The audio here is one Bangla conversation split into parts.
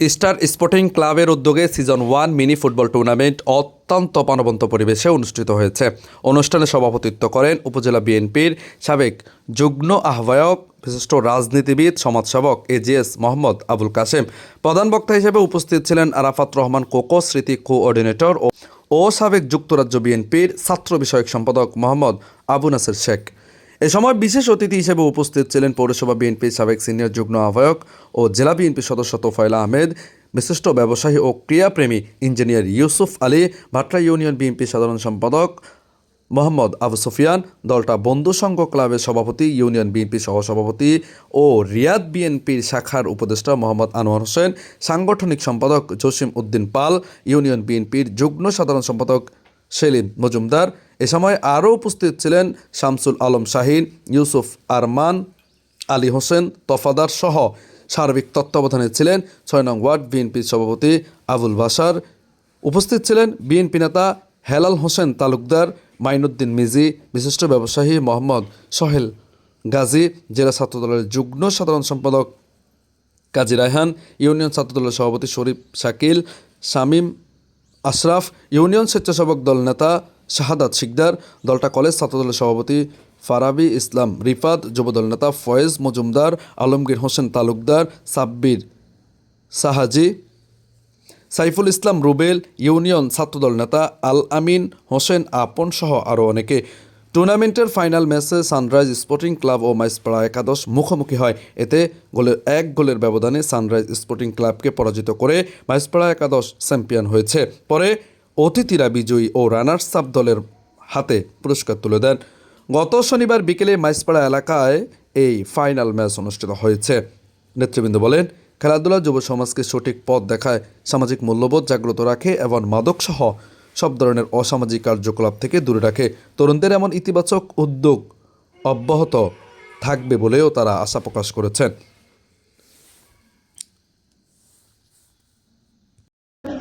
স্টার স্পোর্টিং ক্লাবের উদ্যোগে season one mini football tournament অত্যন্ত প্রাণবন্ত পরিবেশে অনুষ্ঠিত হয়েছে। অনুষ্ঠানে সভাপতিত্ব করেন উপজেলা বিএনপির সাবেক যুগ্ম আহ্বায়ক, বিশিষ্ট রাজনীতিবিদ, সমাজসেবক এজিএস মোহাম্মদ আবুল কাশেম। প্রধান বক্তা হিসেবে উপস্থিত ছিলেন আরাফাত রহমান কোকো, স্মৃতি কোঅর্ডিনেটর ও ও সাবেক যুক্তরাজ্য বিএনপির ছাত্র বিষয়ক সম্পাদক মোহাম্মদ আবু নাসির শেখ। এ সময় বিশেষ অতিথি হিসেবে উপস্থিত ছিলেন পৌরসভা বিএনপির সাবেক সিনিয়র যুগ্ম আহ্বায়ক ও জেলা বিএনপি সদস্য তোফাইল আহমেদ, বিশিষ্ট ব্যবসায়ী ও ক্রিয়াপ্রেমী engineer Yusuf Ali, Bhatra union BNP সাধারণ সম্পাদক মোহাম্মদ আবু সুফিয়ান, দলটা বন্ধু সংঘ ক্লাবের সভাপতি, ইউনিয়ন বিএনপি সহসভাপতি ও রিয়াদ বিএনপির শাখার উপদেষ্টা মোহাম্মদ আনোয়ার হোসেন, সাংগঠনিক সম্পাদক জসিম উদ্দিন পাল, ইউনিয়ন বিএনপির যুগ্ম সাধারণ সম্পাদক সেলিম মজুমদার এ সময় আরও উপস্থিত ছিলেন শামসুল আলম শাহিন, ইউসুফ আরমান, আলী হোসেন, তফাদার সহ সার্বিক তত্ত্বাবধানে ছিলেন ছয় নং ওয়ার্ড বিএনপির সভাপতি আবুল বাসার উপস্থিত ছিলেন বিএনপি নেতা হেলাল হোসেন তালুকদার, মাইনুদ্দিন মিজি, বিশিষ্ট ব্যবসায়ী মোহাম্মদ সোহেল গাজী, জেলা ছাত্রদলের যুগ্ম সাধারণ সম্পাদক কাজী রায়হান, ইউনিয়ন ছাত্রদলের সভাপতি শরীফ শাকিল, শামীম আশরাফ, ইউনিয়ন স্বেচ্ছাসেবক দল নেতা শাহাদাত শিকদার, দলটা কলেজ ছাত্রদলের সভাপতি ফারাবি ইসলাম, রিফাত যুবদল নেতা ফয়েজ মজুমদার, আলমগীর হোসেন তালুকদার, সাব্বির সাহাজি, সাইফুল ইসলাম রুবেল, ইউনিয়ন ছাত্রদল নেতা আল আমিন হোসেন আপন সহ আরও অনেকে। টুর্নামেন্টের ফাইনাল ম্যাচে সানরাইজ স্পোর্টিং ক্লাব ও মাইসপাড়া একাদশ মুখোমুখি হয়। এতে গোলের এক গোলের ব্যবধানে সানরাইজ স্পোর্টিং ক্লাবকে পরাজিত করে মাইসপাড়া একাদশ চ্যাম্পিয়ন হয়েছে। পরে অতিথিরা বিজয়ী ও রানার্স আপ দলের হাতে পুরস্কার তুলে দেন। গত শনিবার বিকেলে মাইসপাড়া এলাকায় এই ফাইনাল ম্যাচ অনুষ্ঠিত হয়েছে। নেতৃবৃন্দ বলেন, খেলাধুলা যুব সমাজকে সঠিক পথ দেখায়, সামাজিক মূল্যবোধ জাগ্রত রাখে এবং মাদকসহ সব ধরনের অসামাজিক কার্যকলাপ থেকে দূরে রাখে। তরুণদের এমন ইতিবাচক উদ্যোগ অব্যাহত থাকবে বলেও তারা আশা প্রকাশ করেছেন।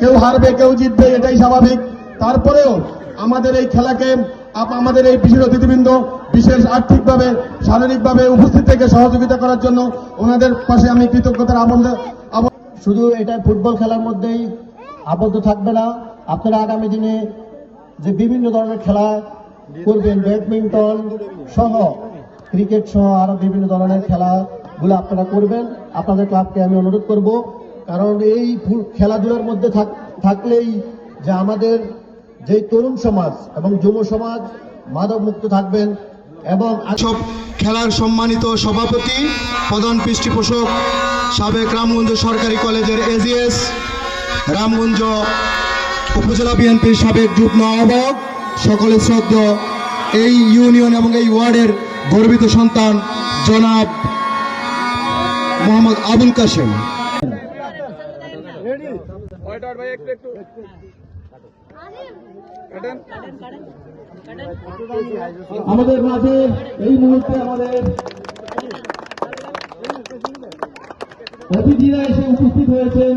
কেউ হারবে, কেউ জিতবে, এটাই স্বাভাবিক। তারপরেও আমাদের এই খেলাকে আমাদের এই বিশেষ অতিথিবৃন্দ বিশেষ আর্থিকভাবে, শারীরিকভাবে উপস্থিত থেকে সহযোগিতা করার জন্য ওনাদের পাশে আমি কৃতজ্ঞতার আবদ্ধ শুধু এটা ফুটবল খেলার মধ্যেই আবদ্ধ থাকবে না, আপনারা আগামী দিনে যে বিভিন্ন ধরনের খেলা করবেন, ব্যাডমিন্টন সহ ক্রিকেট সহ আরও বিভিন্ন ধরনের খেলাগুলো আপনারা করবেন, আপনাদের ক্লাবকে আমি অনুরোধ করব। কারণ এই খেলাধুলার মধ্যে থাক- থাকলেই যে আমাদের যে তরুণ সমাজ এবং যুব সমাজ মাদক মুক্ত থাকবেন এবং সব খেলার সম্মানিত সভাপতি, প্রধান পৃষ্ঠপোষক সাবেক রামগঞ্জ সরকারি কলেজের এজিএস, রামগঞ্জ উপজেলা বিএনপির সাবেক যুগ্ম আহ্বায়ক, সকলের শ্রদ্ধ এই ইউনিয়ন এবং এই ওয়ার্ডের গর্বিত সন্তান জনাব মোহাম্মদ আবুল কাশেম। আমাদের মাঝে এই মুহূর্তে আমাদের অতিথিরা এসে উপস্থিত হয়েছেন।